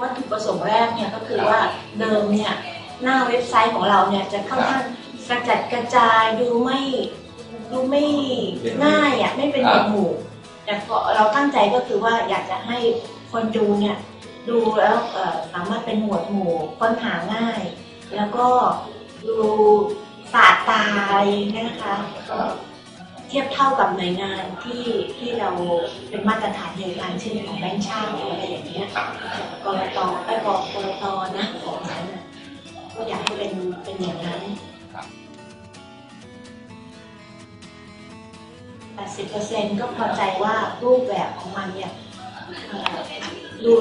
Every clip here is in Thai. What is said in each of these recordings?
วัตถุประสงค์แรกเนี่ยก็คือว่าเดิมเนี่ยหน้าเว็บไซต์ของเราเนี่ยจะค่อนข้างกระจัดกระจายดูไม่ดูไม่ง่ายอะไม่เป็นหมวดหมู่แต่พอเราตั้งใจก็คือว่าอยากจะให้คนดูเนี่ยดูแล้วเอ่อสามารถเป็นหมวดหมู่ค้นหาง่าย แล้วก็ดูสะอาดตาอะไรอย่างเงี้ยนะคะก็เทียบเท่ากับหน่วยงานที่ที่เราเป็นมาตรฐานเดียวกันเช่นของแบงค์ชาติอะไรอย่างเงี้ยกรตไอ้บอกกรตนะของนั้นน่ะก็อยากให้เป็นเป็นอย่างนั้น80%ก็พอใจว่ารูปแบบของมันเนี่ยเอ่อดู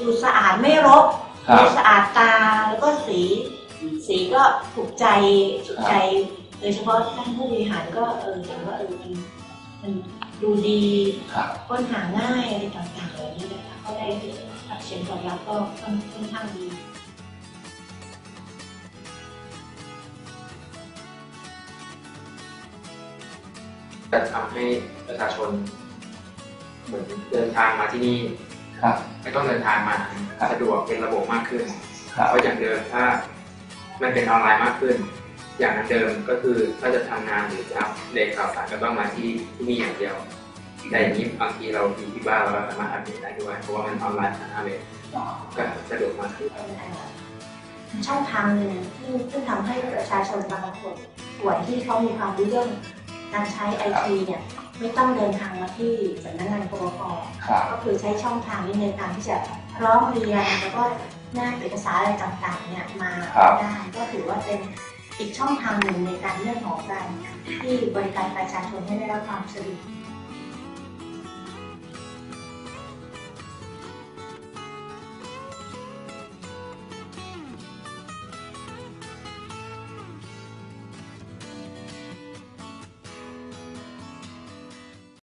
ดูสะอาดไม่รกครับดูสะอาดตาแล้วก็สี สีก็ถูกใจถูกใจโดยเฉพาะท่านผู้บริหารก็เออเห็นว่าเออมัน มันดูดีครับค้นหาง่ายอะไรต่างๆเหล่านี้นะคะก็ได้รับเสียงตอบรับก็ค่อนค่อนข้างดีจะทำให้ประชาชนเหมือนเดินทางมาที่นี่ครับไม่ต้องเดินทางมาครับสะดวกเป็นระบบมากขึ้นครับเพราะอย่างเดิมถ้ามันเป็นออนไลน์มากขึ้น อย่างนั้นเดิมก็คือถ้าจะทำงานหรือจะอัปเดตข่าวสารก็ต้องมาที่ที่นี่อย่างเดียวแต่อย่างนี้บางทีเราอยู่ที่บ้านเราก็สามารถอัปเดตได้ด้วยเพราะว่ามันออนไลน์สามารถเลยก็สะดวกมากขึ้นช่องทางหนึ่งซึ่งซึ่งทำให้ประชาชนบางคนส่วนที่เขามีความรู้เรื่องการใช้ไอทีเนี่ยไม่ต้องเดินทางมาที่สำนักงานปปกครับก็คือใช้ช่องทางนี้ในการที่จะร้องเรียนแล้วก็หน้าเอกสารอะไรต่างๆเนี่ยมาครับได้ก็ถือว่าเป็น อีกช่องทางหนึ่งในการเรื่องของการที่บริการประชาชนให้ได้รับความสะดวก